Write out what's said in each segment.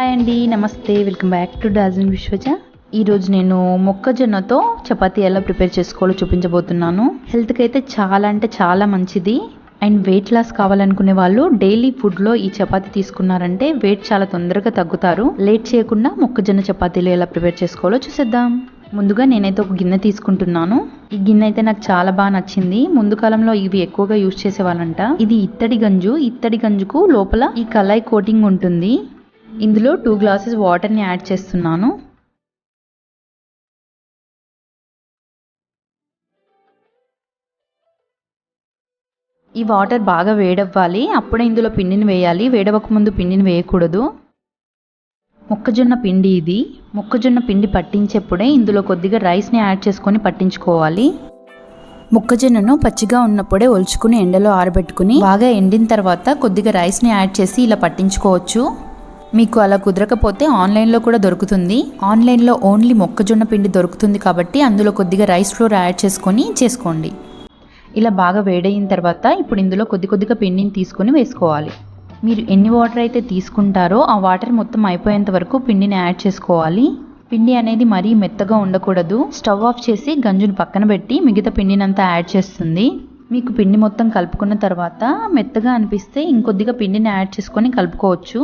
Hi అండి నమస్తే. Welcome back to Darjeeling విశ్వజ ఈరోజు నేను మొక్కజొన్నతో చపాతీ ఎలా ప్రిపేర్ చేసుకోవాలో చూపించబోతున్నాను. హెల్త్కి అయితే చాలా అంటే చాలా మంచిది. అండ్ వెయిట్ లాస్ కావాలనుకునే వాళ్ళు డైలీ ఫుడ్లో ఈ చపాతీ తీసుకున్నారంటే వెయిట్ చాలా తొందరగా తగ్గుతారు. లేట్ చేయకుండా మొక్కజొన్న చపాతీలు ఎలా ప్రిపేర్ చేసుకోవాలో చూసేద్దాం. ముందుగా నేనైతే ఒక గిన్నె తీసుకుంటున్నాను. ఈ గిన్నె అయితే నాకు చాలా బాగా నచ్చింది. ముందు కాలంలో ఇవి ఎక్కువగా యూజ్ చేసేవాళ్ళంట. ఇది ఇత్తడి గంజు. ఇత్తడి గంజుకు లోపల ఈ కళాయి కోటింగ్ ఉంటుంది. ఇందులో టూ గ్లాసెస్ వాటర్ని యాడ్ చేస్తున్నాను. ఈ వాటర్ బాగా వేడవ్వాలి. అప్పుడే ఇందులో పిండిని వేయాలి. వేడవకముందు పిండిని వేయకూడదు. మొక్కజొన్న పిండి ఇది. మొక్కజొన్న పిండి పట్టించేప్పుడే ఇందులో కొద్దిగా రైస్ని యాడ్ చేసుకొని పట్టించుకోవాలి. మొక్కజొన్నను పచ్చిగా ఉన్నప్పుడే ఒలుచుకుని ఎండలో ఆరబెట్టుకుని బాగా ఎండిన తర్వాత కొద్దిగా రైస్ని యాడ్ చేసి ఇలా పట్టించుకోవచ్చు. మీకు అలా కుదరకపోతే ఆన్లైన్లో కూడా దొరుకుతుంది. ఆన్లైన్లో ఓన్లీ మొక్కజొన్న పిండి దొరుకుతుంది కాబట్టి అందులో కొద్దిగా రైస్ ఫ్లోర్ యాడ్ చేసుకొని చేసుకోండి. ఇలా బాగా వేడయిన తర్వాత ఇప్పుడు ఇందులో కొద్ది కొద్దిగా పిండిని తీసుకొని వేసుకోవాలి. మీరు ఎన్ని వాటర్ అయితే తీసుకుంటారో ఆ వాటర్ మొత్తం అయిపోయేంత వరకు పిండిని యాడ్ చేసుకోవాలి. పిండి అనేది మరీ మెత్తగా ఉండకూడదు. స్టవ్ ఆఫ్ చేసి గంజుని పక్కన పెట్టి మిగతా పిండినంతా యాడ్ చేస్తుంది. మీకు పిండి మొత్తం కలుపుకున్న తర్వాత మెత్తగా అనిపిస్తే ఇంకొద్దిగా పిండిని యాడ్ చేసుకొని కలుపుకోవచ్చు.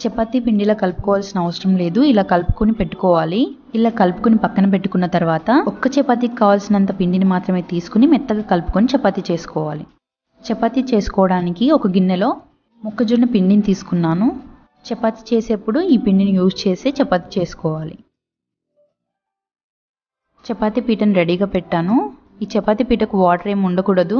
చపాతీ పిండిలా కలుపుకోవాల్సిన అవసరం లేదు. ఇలా కలుపుకొని పెట్టుకోవాలి. ఇలా కలుపుకొని పక్కన పెట్టుకున్న తర్వాత ఒక్క చపాతీకి కావాల్సినంత పిండిని మాత్రమే తీసుకుని మెత్తగా కలుపుకొని చపాతీ చేసుకోవాలి. చపాతీ చేసుకోవడానికి ఒక గిన్నెలో మొక్కజొన్న పిండిని తీసుకున్నాను. చపాతీ చేసేప్పుడు ఈ పిండిని యూజ్ చేసి చపాతీ చేసుకోవాలి. చపాతీ పీటను రెడీగా పెట్టాను. ఈ చపాతీ పీటకు వాటర్ ఏమి ఉండకూడదు.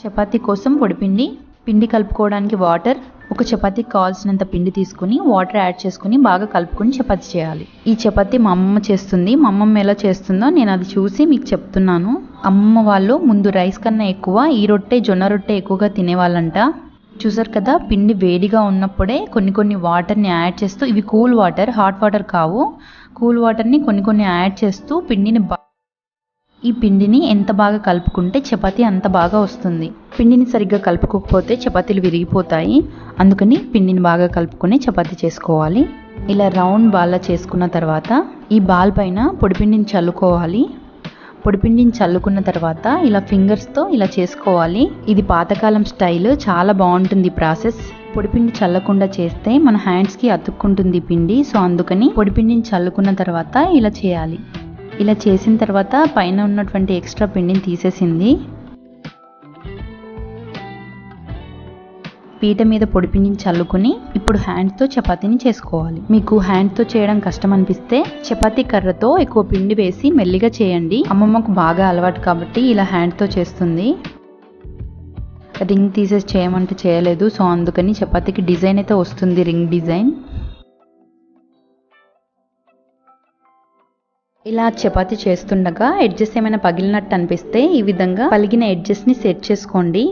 చపాతీ కోసం పొడిపిండి పిండి కలుపుకోవడానికి వాటర్ ఒక చపాతీకి కావాల్సినంత పిండి తీసుకుని వాటర్ యాడ్ చేసుకుని బాగా కలుపుకొని చపాతి చేయాలి. ఈ చపాతి మా అమ్మమ్మ చేస్తుంది. మా అమ్మమ్మ ఎలా చేస్తుందో నేను అది చూసి మీకు చెప్తున్నాను. అమ్మమ్మ వాళ్ళు ముందు రైస్ కన్నా ఎక్కువ ఈ రొట్టె జొన్న రొట్టె ఎక్కువగా తినేవాళ్ళంట. చూసారు కదా పిండి వేడిగా ఉన్నప్పుడే కొన్ని కొన్ని వాటర్ని యాడ్ చేస్తూ ఇవి కూల్ వాటర్ హాట్ వాటర్ కావు. కూల్ వాటర్ని కొన్ని కొన్ని యాడ్ చేస్తూ పిండిని బా ఈ పిండిని ఎంత బాగా కలుపుకుంటే చపాతీ అంత బాగా వస్తుంది. పిండిని సరిగ్గా కలుపుకోకపోతే చపాతీలు విరిగిపోతాయి. అందుకని పిండిని బాగా కలుపుకొని చపాతీ చేసుకోవాలి. ఇలా రౌండ్ బాల్లా చేసుకున్న తర్వాత ఈ బాల్ పైన పొడిపిండిని చల్లుకోవాలి. పొడిపిండిని చల్లుకున్న తర్వాత ఇలా ఫింగర్స్తో ఇలా చేసుకోవాలి. ఇది పాతకాలం స్టైల్ చాలా బాగుంటుంది ప్రాసెస్. పొడిపిండి చల్లకుండా చేస్తే మన హ్యాండ్స్కి అతుక్కుంటుంది పిండి. సో అందుకని పొడిపిండిని చల్లుకున్న తర్వాత ఇలా చేయాలి. ఇలా చేసిన తర్వాత పైన ఉన్నటువంటి ఎక్స్ట్రా పిండిని తీసేసింది. పీట మీద పొడిపిండిని చల్లుకుని ఇప్పుడు హ్యాండ్తో చపాతీని చేసుకోవాలి. మీకు హ్యాండ్తో చేయడం కష్టం అనిపిస్తే చపాతీ కర్రతో ఎక్కువ పిండి వేసి మెల్లిగా చేయండి. అమ్మమ్మకు బాగా అలవాటు కాబట్టి ఇలా హ్యాండ్తో చేస్తుంది. రింగ్ తీసేసి చేయమంటే చేయలేదు. సో అందుకని చపాతీకి డిజైన్ అయితే వస్తుంది రింగ్ డిజైన్. ఇలా చపాతి చేస్తుండగా ఎడ్జెస్ ఏమైనా పగిలినట్టు అనిపిస్తే ఈ విధంగా పలిగిన ఎడ్జెస్ని సెట్ చేసుకోండి.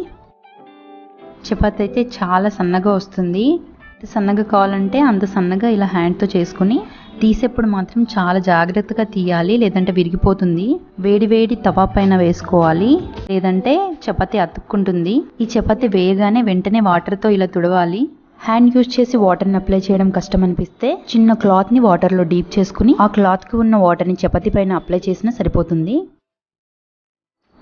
చపాతి అయితే చాలా సన్నగా వస్తుంది. సన్నగా కావాలంటే అంత సన్నగా ఇలా హ్యాండ్తో చేసుకుని తీసేప్పుడు మాత్రం చాలా జాగ్రత్తగా తీయాలి లేదంటే విరిగిపోతుంది. వేడి వేడి తవా పైన వేసుకోవాలి లేదంటే చపాతి అతుక్కుంటుంది. ఈ చపాతి వేయగానే వెంటనే వాటర్తో ఇలా తుడవాలి. హ్యాండ్ యూజ్ చేసి వాటర్ని అప్లై చేయడం కష్టం అనిపిస్తే చిన్న క్లాత్ని వాటర్లో డీప్ చేసుకుని ఆ క్లాత్కి ఉన్న వాటర్ని చపాతీ పైన అప్లై చేసినా సరిపోతుంది.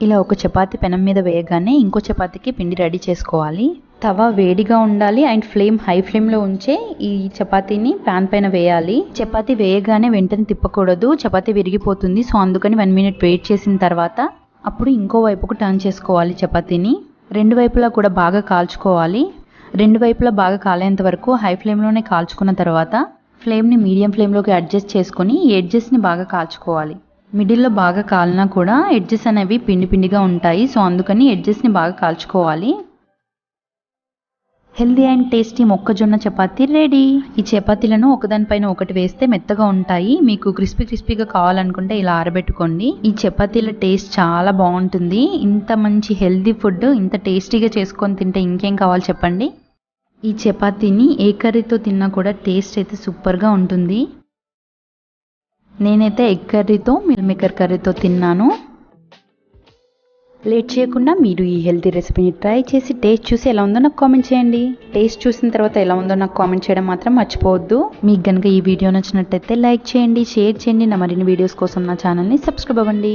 ఇలా ఒక చపాతీ పెనం మీద వేయగానే ఇంకో చపాతీకి పిండి రెడీ చేసుకోవాలి. తవ వేడిగా ఉండాలి అండ్ ఫ్లేమ్ హై ఫ్లేమ్లో ఉంచే ఈ చపాతీని ప్యాన్ పైన వేయాలి. చపాతీ వేయగానే వెంటనే తిప్పకూడదు. చపాతీ విరిగిపోతుంది. సో అందుకని వన్ మినిట్ వెయిట్ చేసిన తర్వాత అప్పుడు ఇంకో వైపుకు టర్న్ చేసుకోవాలి చపాతీని. రెండు వైపులా కూడా బాగా కాల్చుకోవాలి. రెండు వైపులా బాగా కాలేంత వరకు హై ఫ్లేమ్లోనే కాల్చుకున్న తర్వాత ఫ్లేమ్ని మీడియం ఫ్లేమ్లోకి అడ్జస్ట్ చేసుకొని ఎడ్జెస్ని బాగా కాల్చుకోవాలి. మిడిల్లో బాగా కాలినా కూడా ఎడ్జెస్ అనేవి పిండి పిండిగా ఉంటాయి సో అందుకని ఎడ్జెస్ని బాగా కాల్చుకోవాలి. హెల్దీ అండ్ టేస్టీ మొక్కజొన్న చపాతీ రెడీ. ఈ చపాతీలను ఒకదానిపైన ఒకటి వేస్తే మెత్తగా ఉంటాయి. మీకు క్రిస్పీ క్రిస్పీగా కావాలనుకుంటే ఇలా ఆరబెట్టుకోండి. ఈ చపాతీల టేస్ట్ చాలా బాగుంటుంది. ఇంత మంచి హెల్దీ ఫుడ్ ఇంత టేస్టీగా చేసుకొని తింటే ఇంకేం కావాలి చెప్పండి? ఈ చపాతీని ఏ కర్రీతో తిన్నా కూడా టేస్ట్ అయితే సూపర్గా ఉంటుంది. నేనైతే ఎగ్ కర్రీతో మిల్ మేకర్ కర్రీతో తిన్నాను. లేట్ చేయకుండా మీరు ఈ హెల్తీ రెసిపీని ట్రై చేసి టేస్ట్ చూసి ఎలా ఉందో నాకు కామెంట్ చేయండి. టేస్ట్ చూసిన తర్వాత ఎలా ఉందో నాకు కామెంట్ చేయడం మాత్రం మర్చిపోవద్దు. మీకు కనుక ఈ వీడియో నచ్చినట్టయితే లైక్ చేయండి షేర్ చేయండి. నా మరిన్ని వీడియోస్ కోసం నా ఛానల్ని సబ్స్క్రైబ్ అవ్వండి.